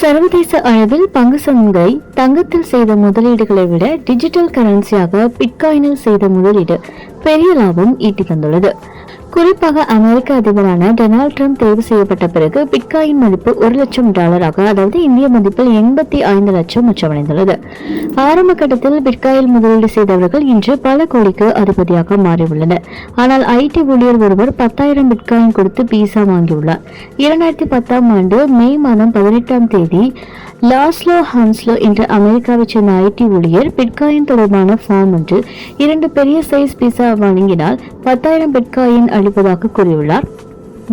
சர்வதேச அளவில் பங்கு சந்தை தங்கத்தில் செய்த முதலீடுகளை விட டிஜிட்டல் கரன்சியாக பிட்காயினில் செய்த முதலீடு பெரிய லாபம் ஈட்டி தந்துள்ளது. குறிப்பாக அமெரிக்க அதிபரான டொனால்ட் ட்ரம்ப் தேர்வு செய்யப்பட்ட பிறகு பிட்காயின் மதிப்பு ஒரு லட்சம் டாலராக அதாவது இந்திய மதிப்பில் எண்பத்தி ஐந்து லட்சம் உச்சமடைந்துள்ளது. ஆரம்ப கட்டத்தில் பிட்காயில் முதலீடு செய்தவர்கள் இன்று பல கோடிக்கு அதிபதியாக மாறியுள்ளனர். ஆனால் ஐடி ஊழியர் ஒருவர் பத்தாயிரம் பிட்காயின் கொடுத்து பீசா வாங்கியுள்ளார். இரண்டாயிரத்தி பத்தாம் ஆண்டு மே மாதம் பதினெட்டாம் தேதி லாஸ்லோ ஹான்ஸ்லோ என்ற அமெரிக்காவைச் சேர்ந்த ஐடி ஊழியர் பிட்காயின் தொடர்பான ஃபார்ம் ஒன்று இரண்டு பெரிய சைஸ் பீஸா வழங்கினால் பத்தாயிரம் பிட்காயின் அளிப்பதாக கூறியுள்ளார்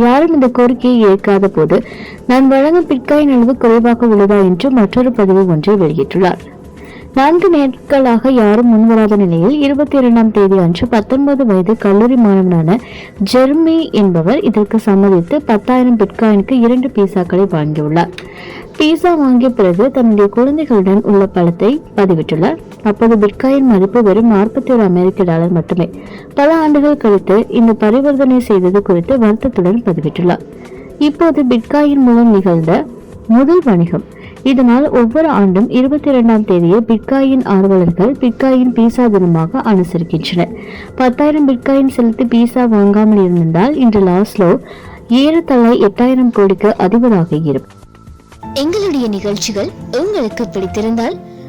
யாரும் இந்த கோரிக்கையை ஏற்காத போது நான் வழங்கும் பிட்காயின் அளவு குறைவாக உள்ளதா? என்று மற்றொரு பதிவு ஒன்றை வெளியிட்டுள்ளார். நான்கு நாட்களாக யாரும் முன்வராத நிலையில் இருபத்தி இரண்டாம் தேதி அன்று பத்தொன்பது வயது கல்லூரி மாணவனான ஜெர்மி என்பவர் இதற்கு சம்மதித்து பத்தாயிரம் பிட்காயினுக்கு இரண்டு பீஸாக்களை வாங்கியுள்ளார். பீஸா வாங்கிய பிறகு தன்னுடைய குழந்தைகளுடன் உள்ள பழத்தை பதிவிட்டுள்ளார். அப்போது பிட்காயின் மதிப்பு வெறும் நாற்பத்தி ஒரு அமெரிக்க டாலர் மட்டுமே. பல ஆண்டுகள் கழித்து இந்த பரிவர்த்தனை செய்தது குறித்து வருத்தத்துடன் பதிவிட்டுள்ளார். இப்போது பிட்காயின் மூலம் நிகழ்ந்த முதல் வணிகம். இதனால் ஒவ்வொரு ஆண்டும் இருபத்தி இரண்டாம் தேதியை பிட்காயின் ஆர்வலர்கள் பிட்காயின் பீசா தினமாக அனுசரிக்கின்றனர். பத்தாயிரம் பிட்காயின் செலுத்தி பீசா வாங்காமல் இருந்திருந்தால் இன்று லாஸ்லோ ஏறத்தழ எட்டாயிரம் கோடிக்கு அதிபராக இருக்கும். எங்களுடைய நிகழ்ச்சிகள் உங்களுக்கு பிடித்திருந்தால்